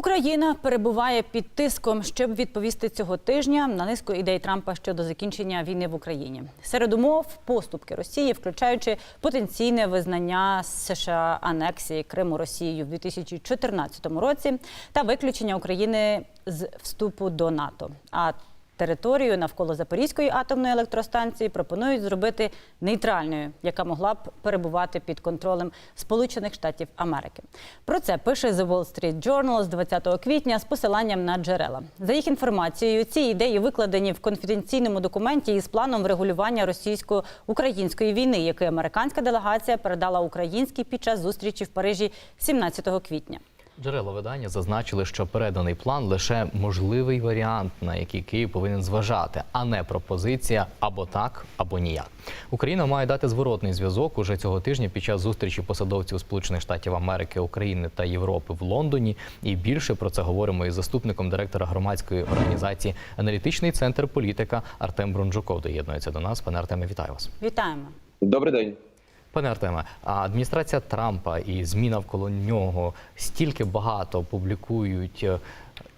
Україна перебуває під тиском, щоб відповісти цього тижня на низку ідей Трампа щодо закінчення війни в Україні. Серед умов поступки Росії, включаючи потенційне визнання США анексії Криму Росією в 2014 році та виключення України з вступу до НАТО. А Територію навколо Запорізької атомної електростанції пропонують зробити нейтральною, яка могла б перебувати під контролем Сполучених Штатів Америки. Про це пише The Wall Street Journal з 20 квітня з посиланням на джерела. За їх інформацією, ці ідеї викладені в конфіденційному документі із планом врегулювання російсько-української війни, який американська делегація передала українській під час зустрічі в Парижі 17 квітня. Джерела видання зазначили, що переданий план лише можливий варіант, на який Київ повинен зважати, а не пропозиція або так, або ніяк. Україна має дати зворотний зв'язок уже цього тижня під час зустрічі посадовців Сполучених Штатів Америки, України та Європи в Лондоні. І більше про це говоримо із заступником директора громадської організації Аналітичний центр політика Артем Бронджуков. Доєднується до нас. Пане Артеме, вітаю вас. Вітаємо. Добрий день. Пане Артеме, а адміністрація Трампа і ЗМІ навколо нього стільки багато публікують е,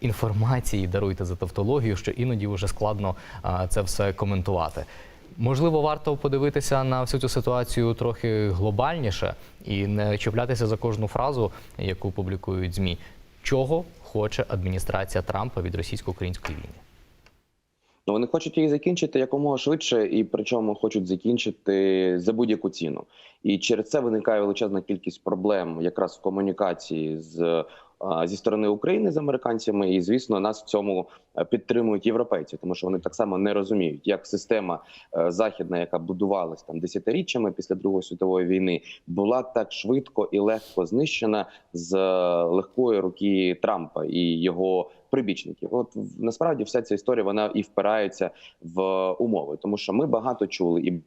інформації, даруйте за тавтологію, що іноді вже складно це все коментувати. Можливо, варто подивитися на всю цю ситуацію трохи глобальніше і не чіплятися за кожну фразу, яку публікують ЗМІ. Чого хоче адміністрація Трампа від російсько-української війни? Ну вони хочуть її закінчити якомога швидше, і причому хочуть закінчити за будь-яку ціну. І через це виникає величезна кількість проблем якраз в комунікації з зі сторони України з американцями. І звісно, нас в цьому е, підтримують європейці, тому що вони так само не розуміють, як система е, західна, яка будувалась там десятиріччями після Другої світової війни, була так швидко і легко знищена з е, легкої руки Трампа і його прибічників. От насправді вся ця історія вона і впирається в умови, тому що ми багато чули і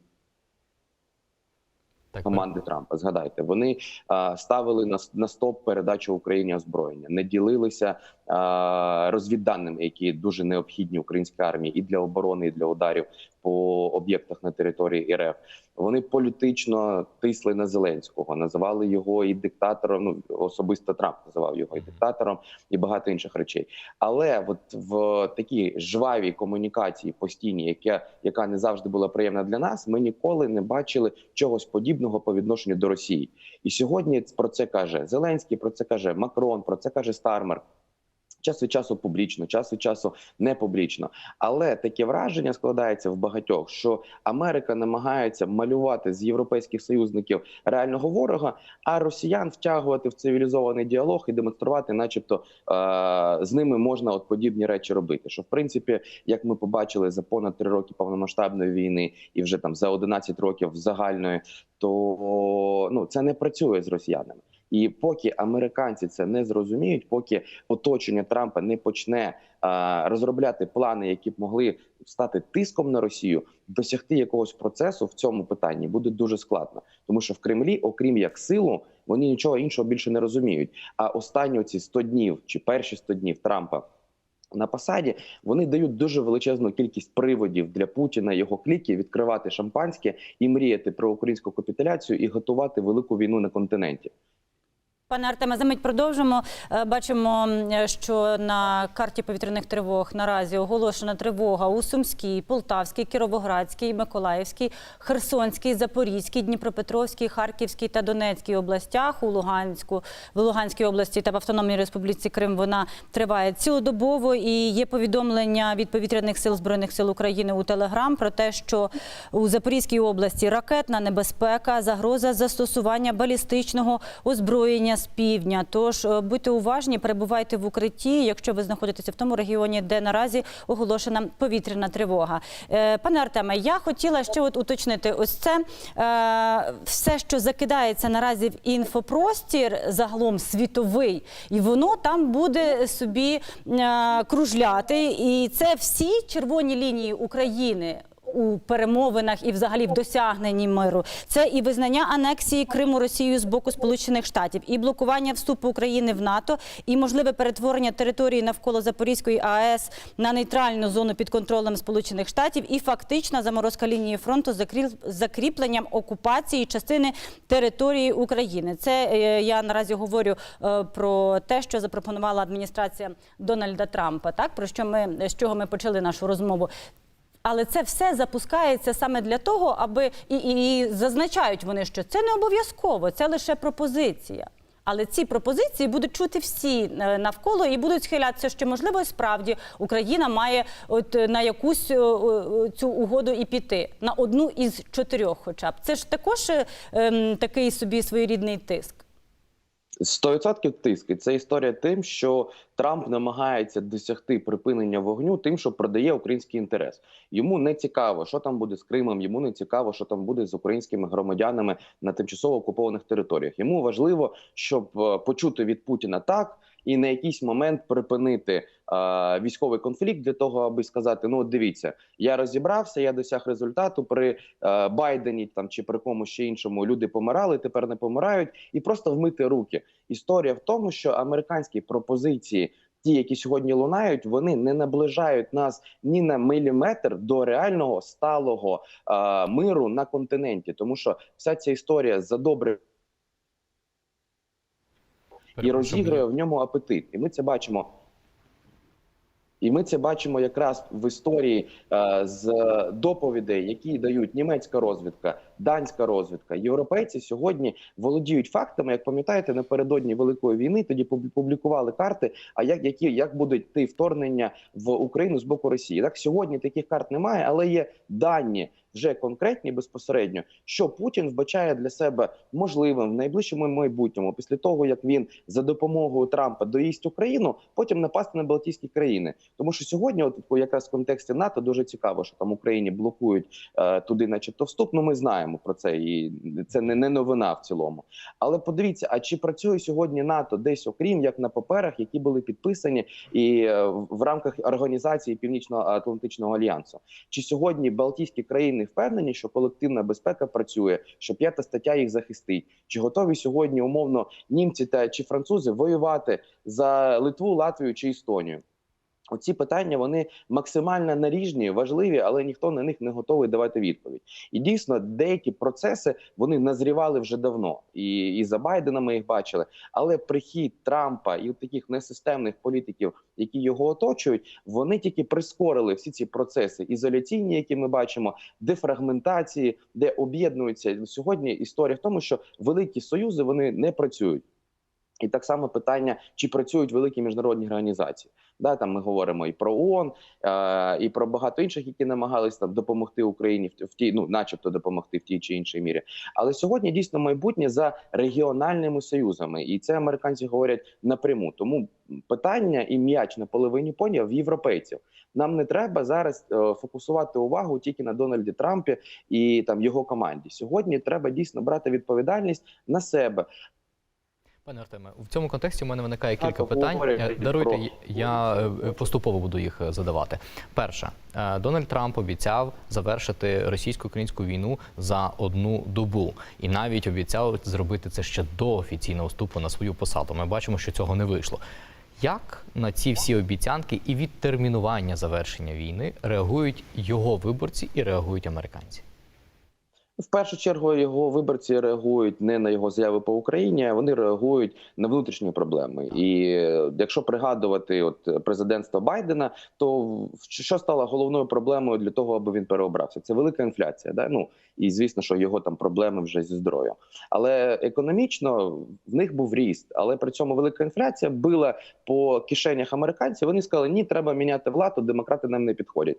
команди Трампа. Згадайте, вони а, ставили на, на стоп передачу Україні озброєння, не ділилися розвідданими, які дуже необхідні українській армії і для оборони, і для ударів по об'єктах на території РФ. Вони політично тисли на Зеленського, називали його і диктатором. Ну особисто Трамп називав його і диктатором, і багато інших речей. Але от в такій жвавій комунікації постійній, яка, яка не завжди була приємна для нас, ми ніколи не бачили чогось подібного по відношенню до Росії. І сьогодні про це каже Зеленський, про це каже Макрон, про це каже Стармер. Час від часу публічно, час від часу не публічно. Але таке враження складається в багатьох, що Америка намагається малювати з європейських союзників реального ворога, а росіян втягувати в цивілізований діалог і демонструвати, начебто, е- з ними можна от подібні речі робити. Що в принципі, як ми побачили за понад три роки повномасштабної війни, і вже там за 11 років загальної, то ну це не працює з росіянами. І поки американці це не зрозуміють, поки оточення Трампа не почне а, розробляти плани, які б могли стати тиском на Росію, досягти якогось процесу в цьому питанні буде дуже складно, тому що в Кремлі, окрім як силу, вони нічого іншого більше не розуміють. А останні ці 100 днів чи перші 100 днів Трампа. На посаді вони дають дуже величезну кількість приводів для Путіна його кліки відкривати шампанське і мріяти про українську капітуляцію і готувати велику війну на континенті. Пане Артеме, за мить продовжимо. Е, Бачимо, що на карті повітряних тривог наразі оголошена тривога у Сумській, Полтавській, Кіровоградській, Миколаївській, Херсонській, Запорізькій, Дніпропетровській, Харківській та Донецькій областях. У Луганську, в Луганській області та в Автономній Республіці Крим вона триває цілодобово. І є повідомлення від повітряних сил збройних сил України у Телеграм про те, що у Запорізькій області ракетна небезпека, загроза застосування балістичного озброєння з півдня. Тож е, будьте уважні, перебувайте в укритті, якщо ви знаходитеся в тому регіоні, де наразі оголошена повітряна тривога. Е, Пане Артеме, я хотіла ще от уточнити: ось це е, все, що закидається наразі в інфопростір, загалом світовий, і воно там буде собі кружляти. І це всі червоні лінії України. У перемовинах і взагалі в досягненні миру. Це і визнання анексії Криму Росією з боку Сполучених Штатів, і блокування вступу України в НАТО, і можливе перетворення території навколо Запорізької АЕС на нейтральну зону під контролем Сполучених Штатів, і фактична заморозка лінії фронту з закріпленням окупації частини території України. Це е, я наразі говорю е, про те, що запропонувала адміністрація Дональда Трампа. Так про що ми з чого ми почали нашу розмову. Але це все запускається саме для того, аби і, і, і зазначають вони, що це не обов'язково, це лише пропозиція. Але ці пропозиції будуть чути всі е, навколо і будуть схилятися, що можливо справді Україна має от е, на якусь е, цю угоду і піти на одну із чотирьох, хоча б це ж також ем, такий собі своєрідний тиск. 100% тиск. І це історія тим, що Трамп намагається досягти припинення вогню тим, що продає український інтерес. Йому не цікаво, що там буде з Кримом. Йому не цікаво, що там буде з українськими громадянами на тимчасово окупованих територіях. Йому важливо, щоб е, почути від Путіна так. І на якийсь момент припинити військовий конфлікт для того, аби сказати: ну дивіться, я розібрався, я досяг результату при е, Байдені там чи при комусь ще іншому. Люди помирали, тепер не помирають, і просто вмити руки. Історія в тому, що американські пропозиції, ті, які сьогодні лунають, вони не наближають нас ні на міліметр до реального сталого е, миру на континенті, тому що вся ця історія за добре і розігрує в ньому апетит. І ми це бачимо. І ми це бачимо якраз в історії е, з доповідей, які дають німецька розвідка, данська розвідка. Європейці сьогодні володіють фактами. Як пам'ятаєте, напередодні великої війни тоді пуб- публікували карти. А як які як будуть йти вторгнення в Україну з боку Росії? Так сьогодні таких карт немає, але є дані вже конкретні безпосередньо, що Путін вбачає для себе можливим в найближчому майбутньому, після того як він за допомогою Трампа доїсть Україну, потім напасти на Балтійські країни. Тому що сьогодні, от якраз в контексті НАТО, дуже цікаво, що там Україні блокують е, туди, начебто, вступ. Ну ми знаємо про це, і це не, не новина в цілому. Але подивіться, а чи працює сьогодні НАТО десь, окрім як на паперах, які були підписані і е, в рамках організації Північно-Атлантичного альянсу? Чи сьогодні Балтійські країни впевнені, що колективна безпека працює, що п'ята стаття їх захистить? Чи готові сьогодні умовно німці та чи французи воювати за Литву, Латвію чи Естонію? Оці питання вони максимально наріжні, важливі, але ніхто на них не готовий давати відповідь. І дійсно, деякі процеси вони назрівали вже давно, і, і за Байдена ми їх бачили. Але прихід Трампа і таких несистемних політиків, які його оточують, вони тільки прискорили всі ці процеси ізоляційні, які ми бачимо, дефрагментації, де об'єднуються сьогодні. Історія в тому, що великі союзи вони не працюють. І так само питання, чи працюють великі міжнародні організації. Да, там ми говоримо і про ООН, е, і про багато інших, які намагались там допомогти Україні в, тій, ну, начебто, допомогти в тій чи іншій мірі. Але сьогодні дійсно майбутнє за регіональними союзами, і це американці говорять напряму. Тому питання і м'яч на половині поні в європейців. Нам не треба зараз е, фокусувати увагу тільки на Дональді Трампі і там його команді. Сьогодні треба дійсно брати відповідальність на себе. Пане Артеме, в цьому контексті у мене виникає Так, кілька питань. Е, Даруйте, про- я е, поступово буду їх е, задавати. Перше, е, Дональд Трамп обіцяв завершити російсько-українську війну за одну добу, і навіть обіцяв зробити це ще до офіційного вступу на свою посаду. Ми бачимо, що цього не вийшло. Як на ці всі обіцянки і відтермінування завершення війни реагують його виборці і реагують американці? Першу чергу його виборці реагують не на його заяви по Україні, а вони реагують на внутрішні проблеми. І е, якщо пригадувати от президентство Байдена, то що стало головною проблемою для того, аби він переобрався? Це велика інфляція. Да? Ну і звісно, що його там проблеми вже зі здоров'ям. Але економічно в них був ріст, але при цьому велика інфляція била по кишенях американців. Вони сказали, ні, треба міняти владу, демократи нам не підходять.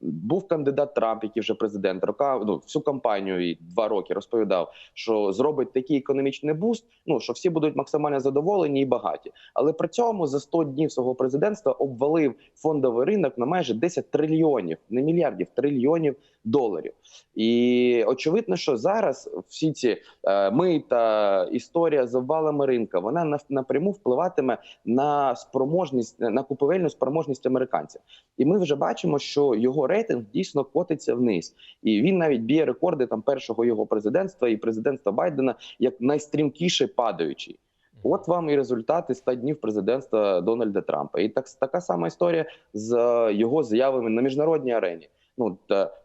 Був кандидат Трамп, який вже президент, рока ну всю кампанію і два роки розповідав, що зробить такий економічний буст. Ну що всі будуть максимально задоволені і багаті. Але при цьому за 100 днів свого президентства обвалив фондовий ринок на майже 10 трильйонів, не мільярдів, трильйонів доларів. І очевидно, що зараз всі ці е, мита, історія з обвалами ринка, вона напряму впливатиме на спроможність на купівельну спроможність американців. І ми вже бачимо, що його рейтинг дійсно котиться вниз, і він навіть б'є рекорди там першого його президентства і президентства Байдена як найстрімкіший падаючий. От вам і результати 100 днів президентства Дональда Трампа. І так така сама історія з е, його заявами на міжнародній арені. Ну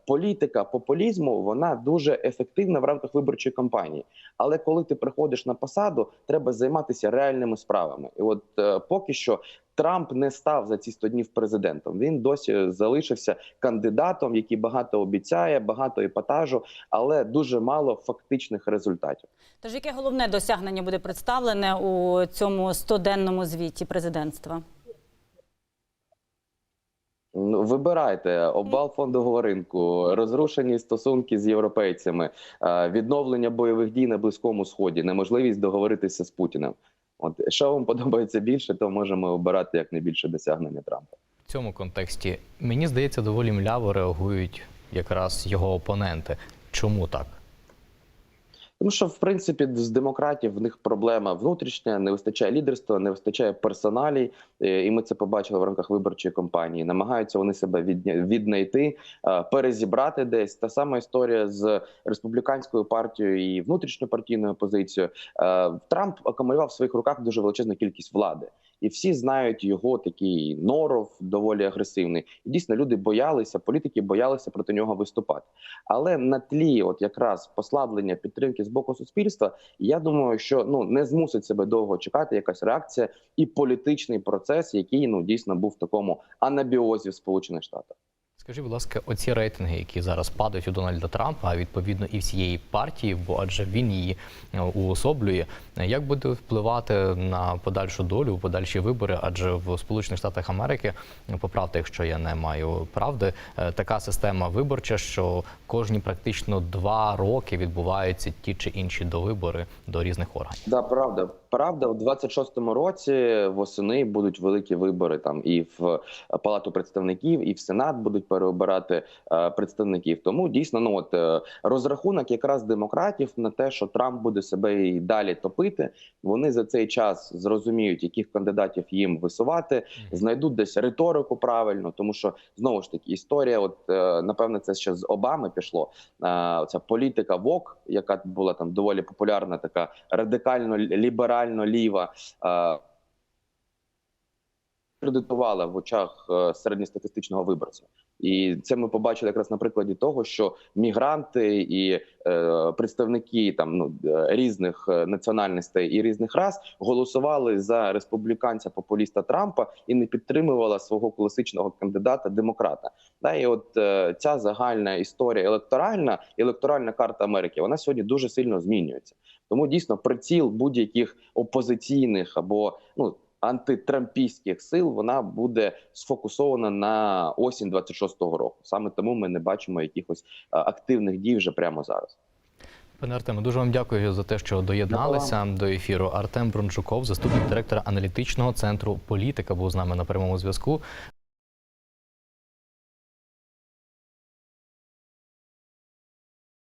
політика популізму вона дуже ефективна в рамках виборчої кампанії. Але коли ти приходиш на посаду, треба займатися реальними справами. І от е, поки що Трамп не став за ці 100 днів президентом. Він досі залишився кандидатом, який багато обіцяє, багато епатажу, але дуже мало фактичних результатів. Тож яке головне досягнення буде представлене у цьому 100-денному звіті президентства? Ну, Вибирайте обвал фондового ринку, розрушені стосунки з європейцями, е, відновлення бойових дій на близькому сході, неможливість договоритися з Путіним. От що вам подобається більше, то можемо обирати як найбільше досягнення Трампа. В цьому контексті мені здається, доволі мляво реагують якраз його опоненти. Чому так? Тому що в принципі з демократів в них проблема внутрішня, не вистачає лідерства, не вистачає персоналій, Е, і ми це побачили в рамках виборчої кампанії. Намагаються вони себе віднайти, е, перезібрати десь. Та сама історія з республіканською партією і внутрішньопартійною позицією. Е, Трамп акумулював в своїх руках дуже величезну кількість влади. І всі знають його такий норов доволі агресивний. Дійсно люди боялися, політики боялися проти нього виступати. Але на тлі, от якраз послаблення підтримки з боку суспільства, я думаю, що ну не змусить себе довго чекати якась реакція і політичний процес, який ну дійсно був в такому анабіозі в Сполучених Штатах. Скажіть, будь ласка, оці рейтинги, які зараз падають у Дональда Трампа, а відповідно і всієї партії, бо адже він її е, уособлює. Як буде впливати на подальшу долю, подальші вибори? Адже в Сполучених Штатах Америки, поправте, якщо я не маю правди, е, така система виборча, що кожні практично два роки відбуваються ті чи інші довибори до різних органів. Да, правда, правда, у 26-му році восени будуть великі вибори там і в Палату представників, і в Сенат будуть переобирати е, представників. Тому дійсно, ну от е, розрахунок якраз демократів на те, що Трамп буде себе і далі топити. Вони за цей час зрозуміють, яких кандидатів їм висувати, знайдуть десь риторику правильно, тому що знову ж таки історія, от е, напевне, це ще з Обами пішло. Е, Ця політика ВОК, яка була там доволі популярна, така радикально ліберально ліва. е, Кредитувала в очах е, середньостатистичного виборця, і це ми побачили якраз на прикладі того, що мігранти і е, представники там ну е, різних національностей і різних рас голосували за республіканця популіста Трампа і не підтримувала свого класичного кандидата демократа. Да, і от е, ця загальна історія електоральна, електоральна карта Америки, вона сьогодні дуже сильно змінюється. Тому дійсно приціл будь-яких опозиційних або ну антитрампійських сил вона буде сфокусована на осінь 26-го року. Саме тому ми не бачимо якихось е, активних дій вже прямо зараз. Пане Артеме, дуже вам дякую за те, що доєдналися до ефіру. Артем Брончуков, заступник директора аналітичного центру політика, був з нами на прямому зв'язку.